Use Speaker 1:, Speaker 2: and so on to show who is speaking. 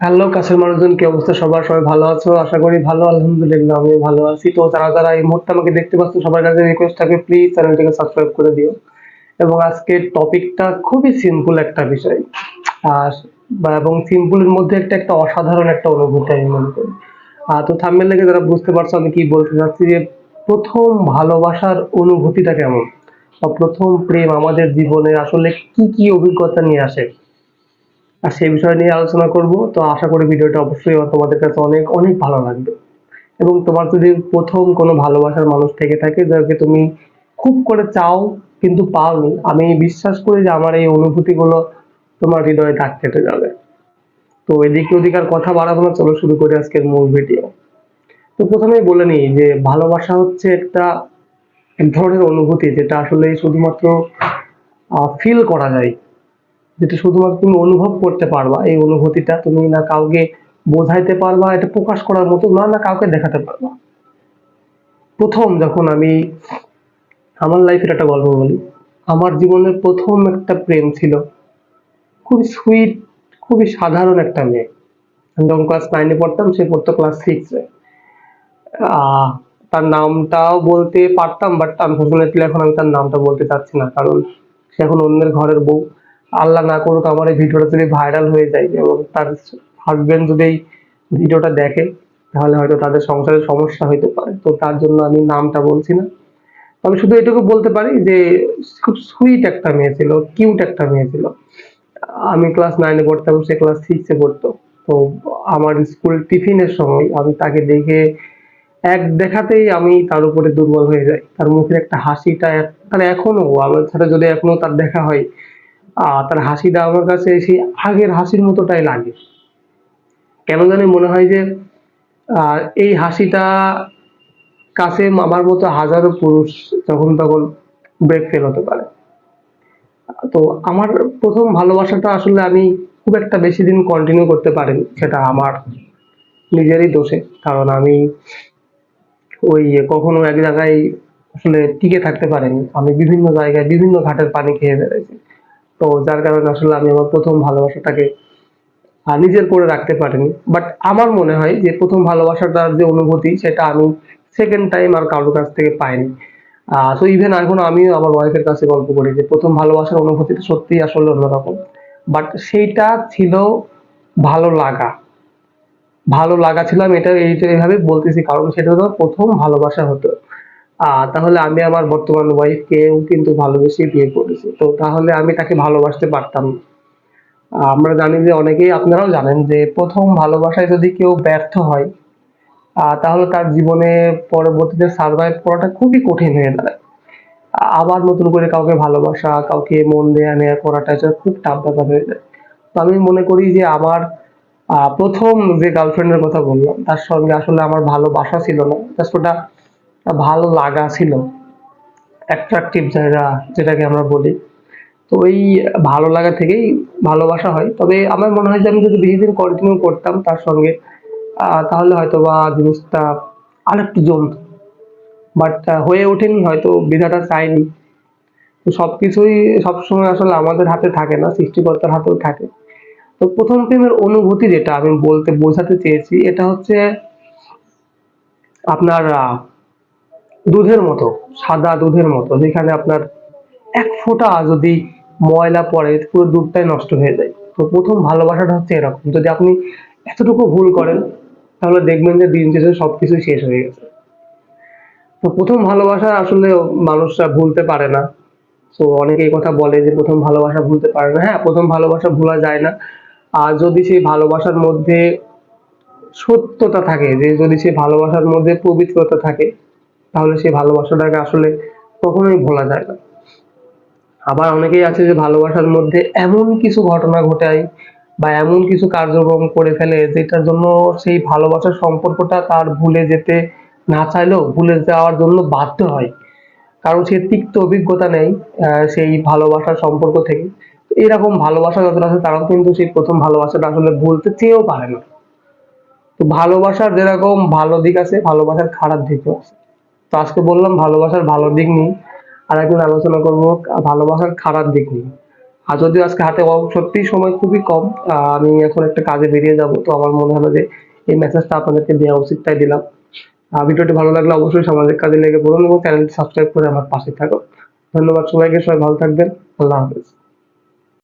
Speaker 1: Hello কাছের মানুষজন কি অবস্থা? সবার সবাই ভালো আছো? আশা করি ভালো আলহামদুলিল্লাহ আমি ভালো আছি। তো যারা যারা এই মুহূর্তে আমাকে দেখতে পাচ্ছ সবার কাছে রিকোয়েস্ট থাকে প্লিজ চ্যানেলটিকে সাবস্ক্রাইব করে দিও। এবং আজকের টপিকটা খুবই সিম্পল একটা বিষয়। আর এবং সিম্পলের মধ্যে একটা একটা অসাধারণ একটা অনুভূতি আমি মনে করি। আহ, তো থাম্বেল লেগে যারা বুঝতে পারছ আমি কি বলতে চাচ্ছি যে প্রথম ভালোবাসার অনুভূতিটা কেমন? বা প্রথম প্রেম আমাদের জীবনে আসলে কি কি অভিজ্ঞতা নিয়ে আসে? আর সেই বিষয় নিয়ে আলোচনা করব। তো আশা করি ভিডিওটা অবশ্যই তোমাদের কাছে অনেক অনেক ভালো লাগবে। এবং তোমার যদি প্রথম কোনো ভালোবাসার মানুষ থেকে থাকে, যাকে তুমি খুব করে চাও কিন্তু পাওনি, আমি বিশ্বাস করি যে আমার এই অনুভূতিগুলো তোমার হৃদয়ে দাগ কেটে যাবে। তো এদিক ওদিক আর কথা বাড়াবো না, চলো শুরু করি আজকের মূল ভিডিও। তো প্রথমেই বলে নিই যে ভালোবাসা হচ্ছে একটা এক ধরনের অনুভূতি, যেটা আসলে শুধুমাত্র ফিল করা যায়। যেটা শুধুমাত্র তুমি অনুভব করতে পারবা, এই অনুভূতিটা তুমি না কাউকে বোঝাইতে পারবা, এটা প্রকাশ করার মতো না না কাউকে দেখাতে পারবা। প্রথম যখন আমি আমার লাইফের একটা গল্প বলি, আমার জীবনের প্রথম একটা প্রেম ছিল, খুবই সুইট খুবই সাধারণ একটা মেয়ে। আমি যখন ক্লাস নাইনে পড়তাম, সে পড়তো ক্লাস সিক্সে তার নামটাও বলতে পারতাম বাট আনফর্চুনেটলি এখন আমি তার নামটা বলতে চাচ্ছি না, কারণ সে এখন অন্যের ঘরের বউ। আল্লাহ না করুক, আমার এই ভিডিওটা যদি ভাইরাল হয়ে যায় এবং তার হাজবেন্ড যদি এই ভিডিওটা দেখে, তাহলে হয়তো তাদের সংসারে সমস্যা হইতে পারে। তো তার জন্য আমি নামটা বলছি না। তবে শুধু এটুকু বলতে পারি যে, খুব সুইট একটা মেয়ে ছিল কিউট একটা মেয়ে ছিল। আমি ক্লাস নাইনে পড়তাম, সে ক্লাস সিক্সে পড়তো। তো আমার স্কুল টিফিনের সময় আমি তাকে দেখে এক দেখাতেই আমি তার উপরে দুর্বল হয়ে যাই। তার মুখের একটা হাসিটা, তার এখনও আমার সাথে যদি এখনও তার দেখা হয় তার হাসিটা আমার কাছে সেই আগের হাসির মতোটাই লাগে। কেন জানি মনে হয় যে এই হাসিটা কাছে আমার মতো হাজারো পুরুষ যখন তখন ব্রেক ফেল হতে পারে। তো আমার প্রথম ভালোবাসাটা আসলে আমি খুব একটা বেশি দিন কন্টিনিউ করতে পারিনি, সেটা আমার নিজেরই দোষে। কারণ আমি ওই কখনো এক জায়গায় আসলে টিকে থাকতে পারিনি। আমি বিভিন্ন জায়গায় বিভিন্ন ঘাটের পানি খেয়ে বেড়েছি তো যার কারণে আসলে আমি আমার প্রথম ভালোবাসাটাকে নিজের করে রাখতে পারিনি। বাট আমার মনে হয় যে প্রথম ভালোবাসাটার যে অনুভূতি, সেটা আমি সেকেন্ড টাইম আর কারোর কাছ থেকে পাইনি। তো ইভেন এখন আমিও আমার ওয়াইফের কাছে গল্প করি যে প্রথম ভালোবাসার অনুভূতিটা সত্যিই আসলে অন্যরকম। বাট সেইটা ছিল ভালো লাগা। ভালো লাগা ছিল আমি এটা এইভাবে বলতেছি, কারণ সেটা হলো প্রথম ভালোবাসা হতো। তাহলে আমি আমার বর্তমান ওয়াইফকেও কিন্তু ভালোবেসে বিয়ে করেছি। তো তাহলে আমি তাকে ভালোবাসতে পারতাম না। আমরা জানি যে অনেকেই আপনারাও জানেন যে প্রথম ভালোবাসায় যদি কেউ ব্যর্থ হয় তাহলে তার জীবনে পরবর্তীতে সার্ভাইভ করাটা খুবই কঠিন হয়ে দাঁড়ায়। আবার নতুন করে কাউকে ভালোবাসা, কাউকে মন দেয়া নেয়া করাটা এটা খুব টাফ ব্যাপার হয়ে যায়। তো আমি মনে করি যে আমার প্রথম যে গার্লফ্রেন্ডের কথা বললাম, তার সঙ্গে আসলে আমার ভালোবাসা ছিল না। জাস্ট ওটা ভালো লাগা ছিল। অ্যাট্রাকটিভ জায়গা যেটাকে আমরা বলি। তো ওই ভালো লাগা থেকেই ভালোবাসা হয়। তবে আমার মনে হয় যে আমি যদি বেশি দিন কন্টিনিউ করতাম তার সঙ্গে তাহলে হয়তো বা জিনিসটা আরেকটু জমতো। বাট হয়ে ওঠেনি, হয়তো বিধাটা চায়নি। তো সবকিছুই সবসময় আসলে আমাদের হাতে থাকে না, সৃষ্টিকর্তার হাতেও থাকে। তো প্রথম প্রেমের অনুভূতি যেটা আমি বলতে বোঝাতে চেয়েছি, এটা হচ্ছে আপনার দুধের মতো, সাদা দুধের মতো, যেখানে আপনার এক ফোঁটা যদি ময়লা পড়ে, পুরো দুধটাই নষ্ট হয়ে যায়। তো প্রথম ভালোবাসাটা হচ্ছে এরকম। যদি আপনি এতটুকু ভুল করেন, তাহলে দেখবেন যে দিন শেষে সব সবকিছু শেষ হয়ে গেছে। তো প্রথম ভালোবাসা আসলে মানুষরা ভুলতে পারে না। তো অনেকে এই কথা বলে যে প্রথম ভালোবাসা ভুলতে পারে না। হ্যাঁ প্রথম ভালোবাসা ভোলা যায় না। আর যদি সেই ভালোবাসার মধ্যে সত্যতা থাকে, যে যদি সেই ভালোবাসার মধ্যে পবিত্রতা থাকে তাহলে সেই ভালোবাসাটাকে আসলে কখনোই ভোলা যায় না। আবার অনেকেই আছে যে ভালোবাসার মধ্যে এমন কিছু ঘটনা ঘটায় বা এমন কিছু কার্যক্রম করে ফেলে যেটার জন্য সেই ভালোবাসার সম্পর্কটা তার ভুলে যেতে না চাইলেও ভুলে যাওয়ার জন্য বাধ্য হয়। কারণ সে তিক্ত অভিজ্ঞতা নেই সেই ভালোবাসার সম্পর্ক থেকে। এরকম ভালোবাসা যতটা আছে তারাও কিন্তু সেই প্রথম ভালোবাসাটা আসলে ভুলতে চেয়েও পারে না। তো ভালোবাসার যেরকম ভালো দিক আছে, ভালোবাসার খারাপ দিকও আছে। তো আজকে বললাম ভালোবাসার ভালো দিক নিয়ে আর একদিন আলোচনা করব ভালোবাসার খারাপ দিক নিয়ে। আর যদিও আজকে হাতে সত্যিই সময় খুবই কম আমি এখন একটা কাজে বেরিয়ে যাব, তো আমার মনে হলো যে এই মেসেজটা আপনাদেরকে দেওয়া উচিত তাই দিলাম। ভিডিওটি ভালো লাগলে অবশ্যই সামাজিক কাজে লেগে পড়ুন এবং চ্যানেলটি সাবস্ক্রাইব করে আমার পাশে থাকুন। ধন্যবাদ সবাইকে, সবাই ভালো থাকবেন। আল্লাহ হাফেজ।